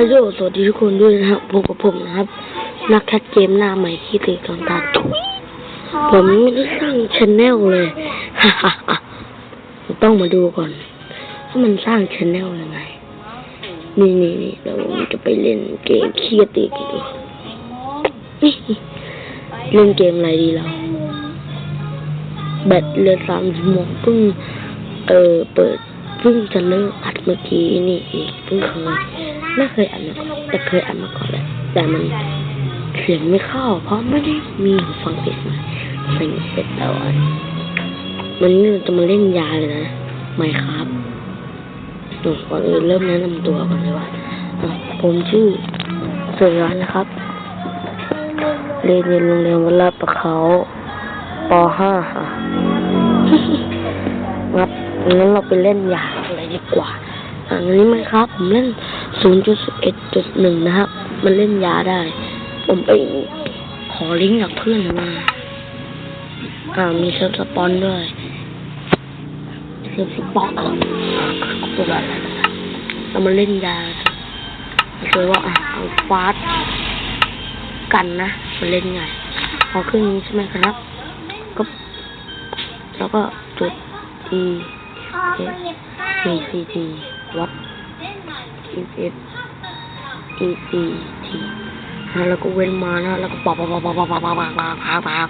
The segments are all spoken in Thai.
ฮัลโหลสวัสดีทุกคนด้วยนะครับพบกับผมนะครับ นักแคทเกมหน้าใหม่ที่ตีกองตาถุยผมไม่ได้สร้างชแนลเลยต้องมาดูก่อนว่ามันสร้างชแนลยังไง นี่นี่นี่เดี๋ยวผมจะไปเล่นเกมขี้กระตีกันดูนี่เล่นเกมอะไรดีเราแบตเหลือสามชั่วโมงเพิ่งเออเปิดเพิ่งจะเลิกอัดเมื่อกี้นี่เองเพิ่งเคย ไม่เคยอัดมาก่อนแต่เคยอัดมาก่อนแหละแต่มันเสียงไม่เข้า เพราะไม่ได้มีหูฟังปิดมาใส่เสร็จแล้วอะมันนี่จะมาเล่นยาเลยนะไม่ครับหนูก่อนอื่นเริ่มแนะนำตัวก่อนเลยว่าผมชื่อเสือนะครับ เรียนอยู่โรงเรียนวัดลาดประเขาป .5 ค่ะงับงั้นเราไปเล่นยาอะไรดีกว่าอันนี้ไหมครับ ผมเล่น 0.11.1 นะครับ มันเล่นยาได้ ผมไปขอลิงก์จากเพื่อนมา อ่า มีเซิร์ฟสปอนด้วยเซิร์ฟสปอนตัวแบบเรามาเล่นยาเคยว่าอะเอาฟาสกันนะมันเล่นไงพอขึ้นนี้ใช่ไหมครับ ก็ แล้วก็จุด e s e c t วัด e s e c t นะแล้วก็เว้นมานะแล้วก็ปอกปอกปอกปอกปอกปอกปอกปอกปอกปอก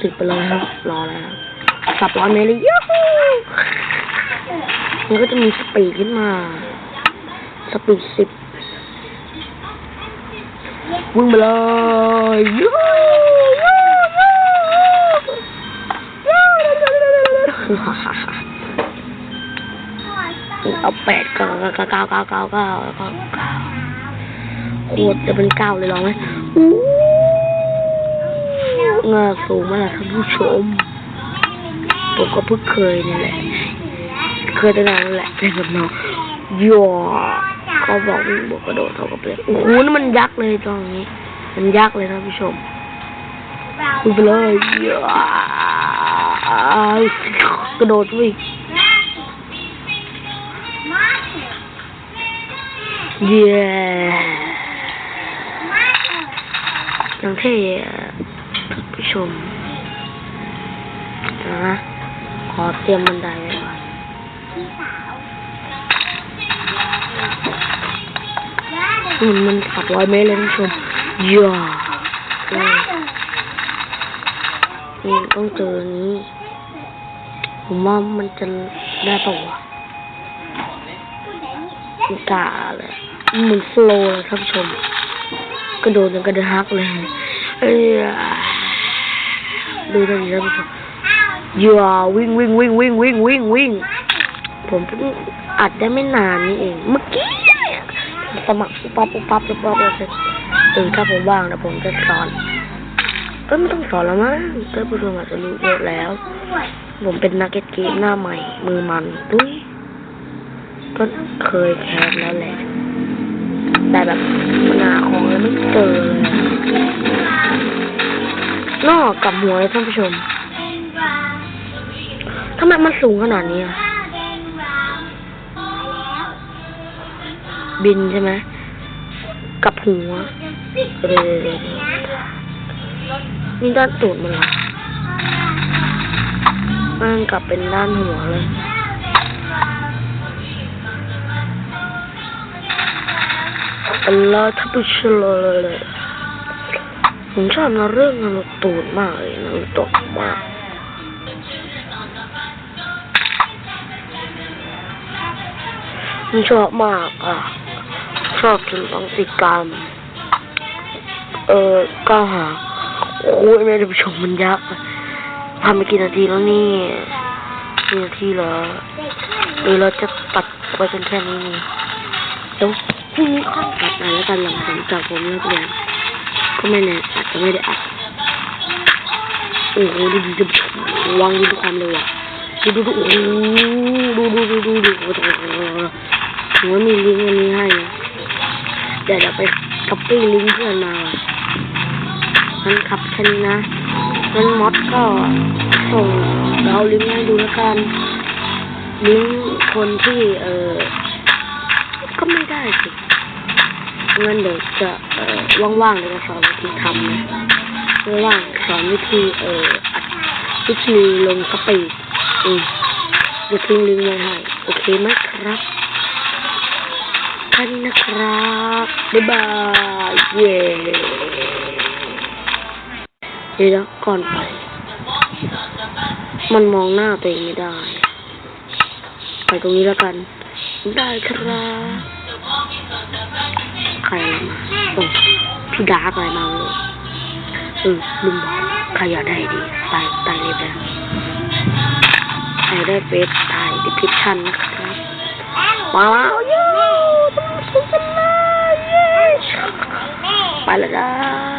สึกไปเลยครับรอแล้วสับร้อยเมตรเลยยูฮูมันก็จะมีสปีดขึ้นมา สปีดสิบวิ่งไปเลยยูฮูยูยูยูยู เอาแปดเก้าเก้าเก้าเก้าเก้าเก้าแล้วก็เก้าโคตรจะเป็นเก้าเลยลองไหมอู้เงาสูงมากท่านผู้ชมผมก็เพิ่งเคยนี่แหละ เคยตั้งนานแล้วแหละเล่นกับน้องยอเขาบอกวิ่งบวกกระโดดเท่ากับเลยโอ้โหนี่มันยักษ์เลยตรงนี้ มันยักษ์เลยนผู้ชมคุณไปเลยยากระโดดวิ่ง เย้ยังเท่อะท่านผู้ชมนะขอเตรียมบันไดไว้ก่อนมันมันขับร้อยเมตรเลยท่านผู้ชมย่าเออนี่ต้องเจอนี้ ผมว่ามันจะได้ปะวะ มันกาเลยมันเหมือนโฟลว์เลยท่านผู้ชม กระโดดอย่างกระเดฮักเลยเอ้ยดูตรงนี้ท่านผู้ชมอย่าวิ่งวิ่งวิ่งวิ่งวิ่งวิ่งวิ่งผมเพิ่งอัดได้ไม่นานนี่เอง เมื่อกี้เลยสมัครปุ๊บปั๊บปุ๊บปั๊บปุ๊บปั๊บเลยเออถ้าผมว่างนะผมจะสอนก็ไม่ต้องสอนแล้วมั้งท่านผู้ชมอาจจะรู้เยอะแล้ว ผมเป็นนักเก็ตเกมหน้าใหม่ มือมันตุ้ย ก็เคยแคสแล้วแหละ แต่แบบมันหาของแล้วไม่เจอเลยนอกกับหัวเลยท่านผู้ชมทำไมมันสูงขนาดนี้อะบินใช่ไหมกับหัวเรยนี่ด้านตูดมันเหรอมันกลับเป็นด้านหัวเลย อัลลอฮ์ทับบุชลเลยผมชอบนะเรื่องนารูตูดมากเลยนารูโตะมากผมชอบมากอะ ชอบจนต้องติดกรรมเออก้าวหาโอ้ยแม่ท่านผู้ชมมันยักษ์ทำไปกี่นาทีแล้วนี่กี่นาทีเหรอหรือเราจะตัดไปกันแค่นี้นี่เดี๋ยว พรุ่งนี้ค่อยอัดอะไรแล้วกันหลังผมจากผมเลิกเรียนก็ไม่แน่อาจจะไม่ได้อัดโอ้โหดูดูดูวางดูดูความเร็วอะดูดูดูโอ้ดูดูดูดูดูโอ้โหผมว่ามีลิงก์อันนี้ให้นะเดี๋ยวเดี๋ยวไปก๊อปปี้ลิงก์เพื่อนมาว่ะงั้นครับแค่นี้นะงั้นมอดก็ส่งเราลิงก์ให้ดูแล้วกันลิงก์คนที่เอ่อ ไม่ได้สิงั้นเดี๋ยวจะเอ่อว่างๆเดี๋ยวจะสอนวิธีทำนะว่างๆสอนวิธีเอ่ออัดวิธีลงสปีดอืมเดี๋ยวทิ้งลิงก์ไว้ให้โอเคไหมครับแค่นี้นะครับ บ๊ายบาย เย้เดี๋ยวก่อนไป มันมองหน้าตัวเองไม่ได้ ไปตรงนี้แล้วกัน ได้ครับ ครมาโอ้พี่ดาร์กอะไรมาเออลุงบอกใครอยากได้ดีตายตายเลยแบบใครได้เฟซตายดิพิชันนะครับว้าวยูต้องสู้กันนะเย้ไปแล้วนะ